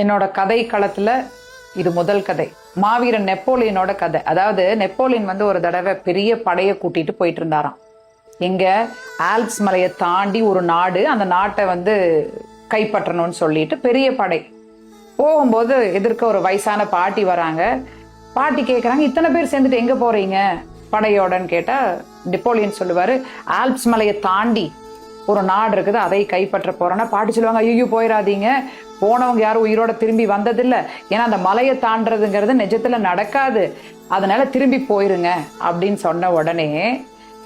என்னோட கதை களத்துல இது முதல் கதை. மாவீரன் நெப்போலியனோட கதை. அதாவது நெப்போலியன் வந்து ஒரு தடவை பெரிய படையை கூட்டிட்டு போயிட்டு இருந்தாராம் எங்க ஆல்ப்ஸ் மலையை தாண்டி ஒரு நாடு அந்த நாட்டை வந்து கைப்பற்றணும்னு சொல்லிட்டு பெரிய படை. போகும்போது எதிர்க்க ஒரு வயசான பாட்டி வராங்க. பாட்டி கேட்குறாங்க இத்தனை பேர் சேர்ந்துட்டு எங்கே போகிறீங்க படையோடன்னு கேட்டால் நெப்போலியன் சொல்லுவார் ஆல்ப்ஸ் மலையை தாண்டி ஒரு நாடு இருக்குது அதை கைப்பற்ற போகிறோன்னா பாட்டி சொல்லுவாங்க ஐயோ போயிடாதீங்க. போனவங்க யாரும் உயிரோட திரும்பி வந்ததில்லை. ஏன்னா அந்த மலையை தாண்டதுங்கிறது நிஜத்தில் நடக்காது. அதனால திரும்பி போயிருங்க அப்படின்னு சொன்ன உடனே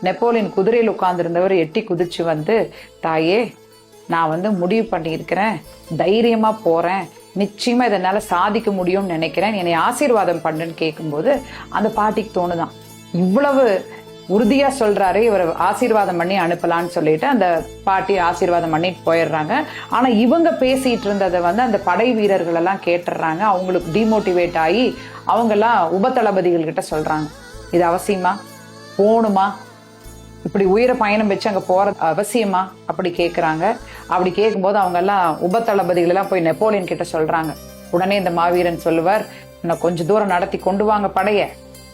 நெப்போலியன் குதிரையில் உட்கார்ந்துருந்தவர் எட்டி குதிச்சு வந்து தாயே நான் வந்து முடிவு பண்ணியிருக்கிறேன். தைரியமாக போகிறேன் நிச்சயமாக இதனால் சாதிக்க முடியும்னு நினைக்கிறேன். என்னை ஆசீர்வாதம் பண்ணுன்னு கேட்கும்போது அந்த பாட்டிக்கு தோணுதான். இவ்வளவு உறுதியா சொல்றாரு இவர் ஆசீர்வாதம் பண்ணி அனுப்பலான்னு சொல்லிட்டு அந்த பாட்டி ஆசீர்வாதம் பண்ணிட்டு போயிடுறாங்க. ஆனா இவங்க பேசிட்டு இருந்ததை வந்து அந்த படை வீரர்கள் எல்லாம் கேட்டுடுறாங்க. அவங்களுக்கு டிமோட்டிவேட் ஆகி அவங்க எல்லாம் உபதளபதிகள் கிட்ட சொல்றாங்க. இது அவசியமா? போகணுமா இப்படி உயிரை பயணம் வச்சு அங்கே போற அவசியமா? அப்படி கேட்குறாங்க அப்படி கேட்கும்போது அவங்க எல்லாம் உபதளபதிகள் எல்லாம் போய் நெப்போலியன் கிட்ட சொல்றாங்க. உடனே இந்த மாவீரன் சொல்லுவார் இன்னும் கொஞ்சம் தூரம் நடத்தி கொண்டு வாங்க படைய.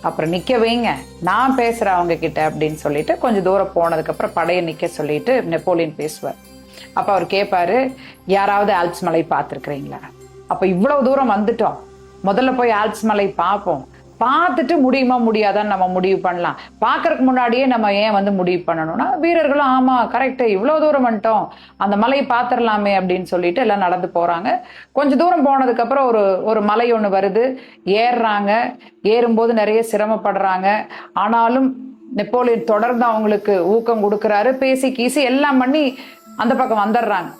அப்புறம் நிக்க வைங்க. நான் பேசுறேன் அவங்க கிட்ட அப்படின்னு சொல்லிட்டு கொஞ்சம் தூரம் போனதுக்கு அப்புறம் படையை நிக்க சொல்லிட்டு நெப்போலியன் பேசுவார். அப்ப அவர் கேட்பாரு யாராவது ஆல்ப்ஸ் மலை பார்த்துருக்கிறீங்களா? அப்ப இவ்வளவு தூரம் வந்துட்டோம். முதல்ல போய் ஆல்ப்ஸ் மலை பார்ப்போம். பார்த்துட்டு முடியுமா முடியாதான்னு நம்ம முடிவு பண்ணலாம். பார்க்கறதுக்கு முன்னாடியே நம்ம ஏன் வந்து முடிவு பண்ணணும்னா வீரர்களும் ஆமா கரெக்ட் இவ்வளவு தூரம் வந்துட்டோம் அந்த மலையை பார்த்துடலாமே அப்படின்னு சொல்லிட்டு எல்லாம் நடந்து போறாங்க. கொஞ்ச தூரம் போனதுக்கு அப்புறம் ஒரு ஒரு மலை ஒன்று வருது. ஏறுறாங்க. ஏறும்போது நிறைய சிரமப்படுறாங்க. ஆனாலும் நெப்போலியன் தொடர்ந்து அவங்களுக்கு ஊக்கம் கொடுக்குறாரு. பேசி கீசி எல்லாம் பண்ணி அந்த பக்கம் வந்துடுறாங்க.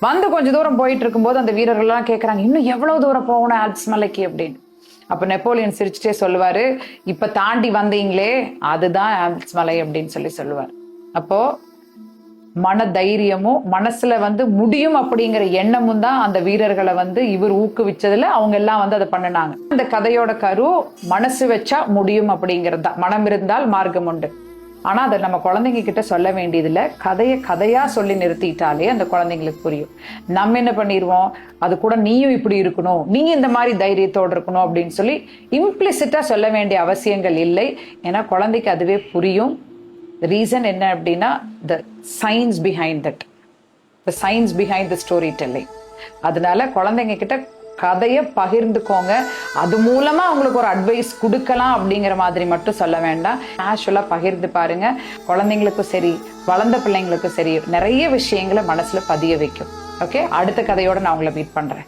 வந்து கொஞ்ச தூரம் போயிட்டு இருக்கும்போது அந்த வீரர்கள்லாம் கேட்குறாங்க இன்னும் எவ்வளோ தூரம் போகணும் ஆல்ப்ஸ் மலைக்கு? அப்படின்னு. அப்ப நெப்போலியன் சிரிச்சுட்டே சொல்லுவாரு இப்ப தாண்டி வந்தீங்களே அதுதான் ஆல்ப்ஸ் மலை அப்படின்னு சொல்லி சொல்லுவார். அப்போ மன தைரியமும் மனசுல வந்து முடியும் அப்படிங்கிற எண்ணமும் தான் அந்த வீரர்களை வந்து இவர் ஊக்குவிச்சதுல அவங்க எல்லாம் வந்து அதை பண்ணினாங்க. இந்த கதையோட கரு மனசு வச்சா முடியும் அப்படிங்கிறது தான். மனம் இருந்தால் மார்க்கம் உண்டு. ஆனால் அதை நம்ம குழந்தைங்க கிட்ட சொல்ல வேண்டியதில்ல. கதையை கதையாக சொல்லி நிறுத்திட்டாலே அந்த குழந்தைங்களுக்கு புரியும். நம்ம என்ன பண்ணிடுவோம் அது கூட நீயும் இப்படி இருக்கணும். நீ இந்த மாதிரி தைரியத்தோடு இருக்கணும் அப்படின்னு சொல்லி இம்ப்ளிசிட்டாக சொல்ல வேண்டிய அவசியங்கள் இல்லை. ஏன்னா குழந்தைக்கு அதுவே புரியும். ரீசன் என்ன அப்படின்னா the science behind that the science behind the story telling அதனால குழந்தைங்க கிட்ட கதையை பகிர்ந்துக்கோங்க. அது மூலமா அவங்களுக்கு ஒரு அட்வைஸ் கொடுக்கலாம் அப்படிங்கிற மாதிரி மட்டும் சொல்ல வேண்டாம். ஆக்சுவலா பகிர்ந்து பாருங்க. குழந்தைங்களுக்கும் சரி வளர்ந்த பிள்ளைங்களுக்கும் சரி நிறைய விஷயங்களை மனசுல பதிய வைக்கும். ஓகே அடுத்த கதையோட நான் உங்களை மீட் பண்றேன்.